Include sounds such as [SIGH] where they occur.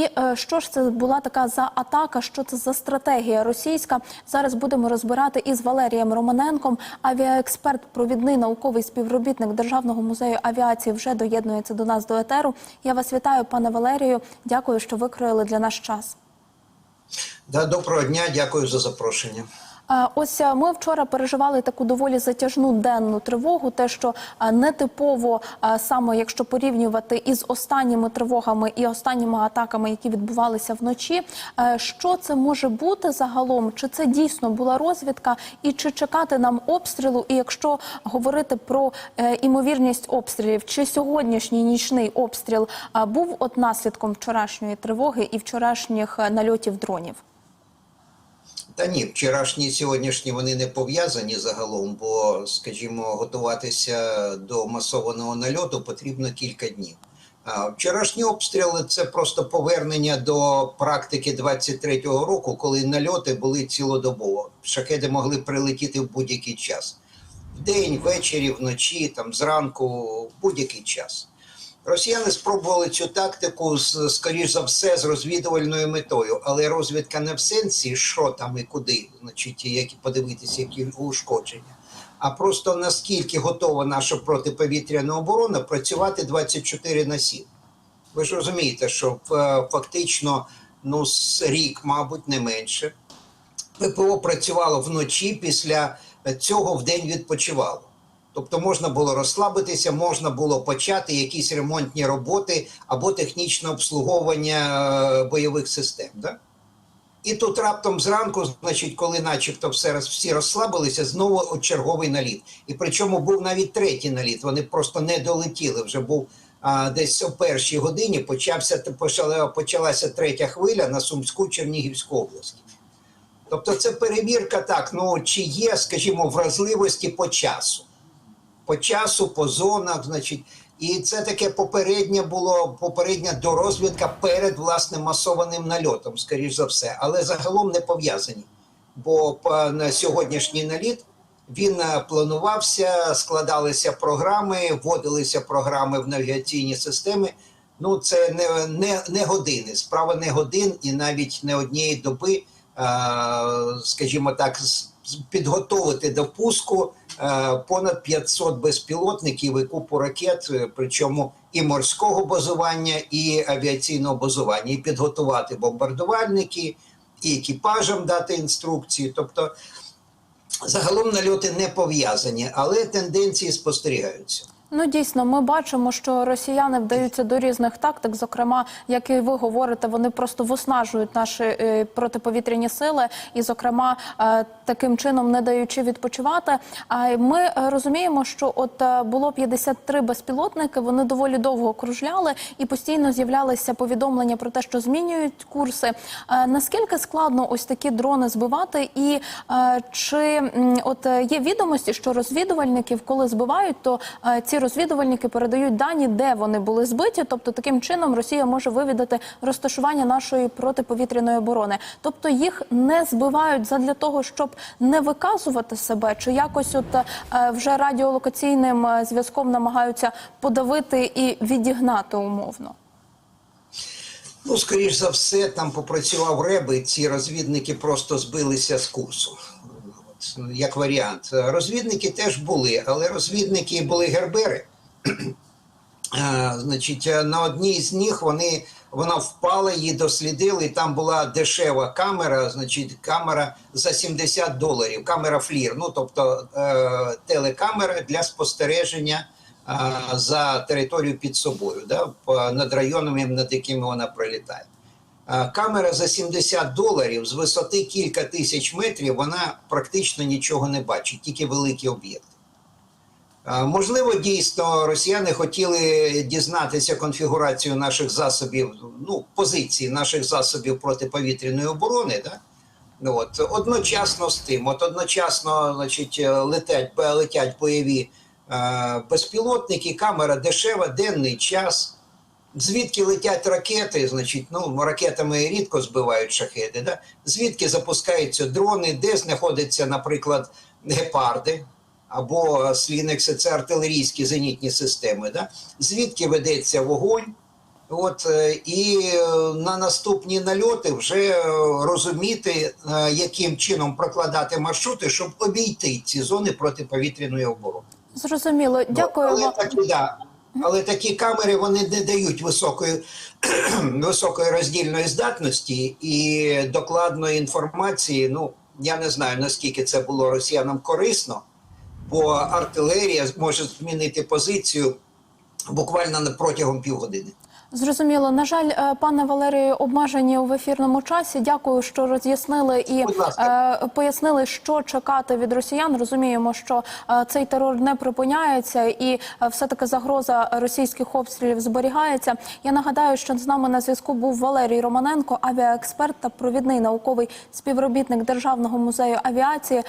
І е, що ж це була така за атака? Що це за стратегія російська? Зараз будемо розбирати із Валерієм Романенком. Авіаексперт, провідний науковий співробітник Державного музею авіації, вже доєднується до нас до етеру. Я вас вітаю, пане Валерію. Дякую, що викроїли для нас час. Да, доброго дня, дякую за запрошення. Ось е, ми вчора переживали таку доволі затяжну денну тривогу. Те, що е, нетипово е, саме якщо порівнювати із останніми тривогами і останніми атаками, які відбувалися вночі. Що це може бути загалом? Чи це дійсно була розвідка, і чи чекати нам обстрілу? І якщо говорити про імовірність обстрілів, чи сьогоднішній нічний обстріл був от наслідком вчорашньої тривоги і вчорашніх нальотів дронів? Та ні, вчорашні і сьогоднішні вони не пов'язані загалом, бо, скажімо, готуватися до масованого нальоту потрібно кілька днів. А вчорашні обстріли це просто повернення до практики 23-го року, коли нальоти були цілодобово. Шахеди могли прилетіти в будь-який час. Вдень, ввечері, вночі, там зранку, в будь-який час. Росіяни спробували цю тактику скоріш за все з розвідувальною метою, але розвідка не в сенсі, що там і куди, значить, які подивитися, які ушкодження, а просто наскільки готова наша протиповітряна оборона працювати 24 на 7. Ви ж розумієте, що е, фактично ну, рік, мабуть, не менше. ППО працювало вночі, після цього вдень відпочивало. Тобто можна було розслабитися, можна було почати якісь ремонтні роботи або технічне обслуговування е, бойових систем. Да? І тут раптом зранку, значить, коли начебто все, всі розслабилися, знову черговий наліт. І причому був навіть третій наліт. Вони просто не долетіли. Вже був а, десь о першій годині почався, почала, почалася третя хвиля на Сумську Чернігівську область. Тобто це перевірка так, ну чи є, скажімо, вразливості по часу. По часу, по зонах, значить, і це таке попереднє було попередня дорозвідка перед власним масованим нальотом, скоріш за все, але загалом не пов'язані. Бо на сьогоднішній наліт він е, планувався, складалися програми, вводилися програми в навігаційні системи. Ну, це не, не, не години, справа не годин і навіть не однієї доби, е, скажімо так, підготовити до пуску понад 500 безпілотників і купу ракет, е, причому і морського базування, і авіаційного базування, і підготувати бомбардувальники, і екіпажам дати інструкції. Тобто загалом нальоти не пов'язані, але тенденції спостерігаються. Ну дійсно, ми бачимо, що росіяни вдаються до різних тактик. Зокрема, як і ви говорите, вони просто виснажують наші е, протиповітряні сили, і, зокрема, е, таким чином не даючи відпочивати. А ми е, розуміємо, що от було 53 безпілотники. Вони доволі довго кружляли і постійно з'являлися повідомлення про те, що змінюють курси. Наскільки складно ось такі дрони збивати, і чи от є відомості, що розвідувальників, коли збивають, то ці розвідувальники передають дані, де вони були збиті. Тобто, таким чином Росія може вивідати розташування нашої протиповітряної оборони. Тобто їх не збивають задля того, щоб не виказувати себе, чи якось от е, вже радіолокаційним е, зв'язком намагаються подавити і відігнати умовно. Ну, скоріш за все, там попрацював Реб, ці розвідники просто збилися з курсу. Як варіант. Розвідники теж були, але розвідники були гербери. [CLEARS THROAT] Значить, на одній з них вони, вона впала, її дослідили. Там була дешева камера, значить, камера за 70 доларів, камера флір. Ну, тобто е, телекамера для спостереження е, за територією під собою, да, над районами, над якими вона пролітає. Е, Камера за 70 доларів з висоти кілька тисяч метрів, вона практично нічого не бачить, тільки великі об'єкти. Е, Можливо, дійсно росіяни хотіли дізнатися конфігурацію наших засобів, ну, позиції наших засобів протиповітряної оборони. Да? Ну, от, одночасно з тим, от одночасно значить, е, летять, летять бойові е, безпілотники, камера дешева, денний час. Звідки летять ракети, значить, ну, ракетами рідко збивають шахеди, да? звідки запускаються дрони, де знаходяться, наприклад, гепарди або свінекси, це артилерійські зенітні системи, да? звідки ведеться вогонь, От е, і е, на наступні нальоти вже е, розуміти, яким чином прокладати маршрути, щоб обійти ці зони протиповітряної оборони. Зрозуміло, дякую але вам. такі, да, але такі камери вони не дають високої, [CLEARS THROAT] високої роздільної здатності і докладної інформації. Ну я не знаю наскільки це було росіянам корисно, бо артилерія може змінити позицію буквально протягом півгодини. Зрозуміло. На жаль, е, пане Валерію, обмежені в ефірному часі. Дякую, що роз'яснили і е, пояснили, що чекати від росіян. Розуміємо, що е, цей терор не припиняється, і все таки загроза російських обстрілів зберігається. Я нагадаю, що з нами на зв'язку був Валерій Романенко, авіаексперт та провідний науковий співробітник Державного музею авіації.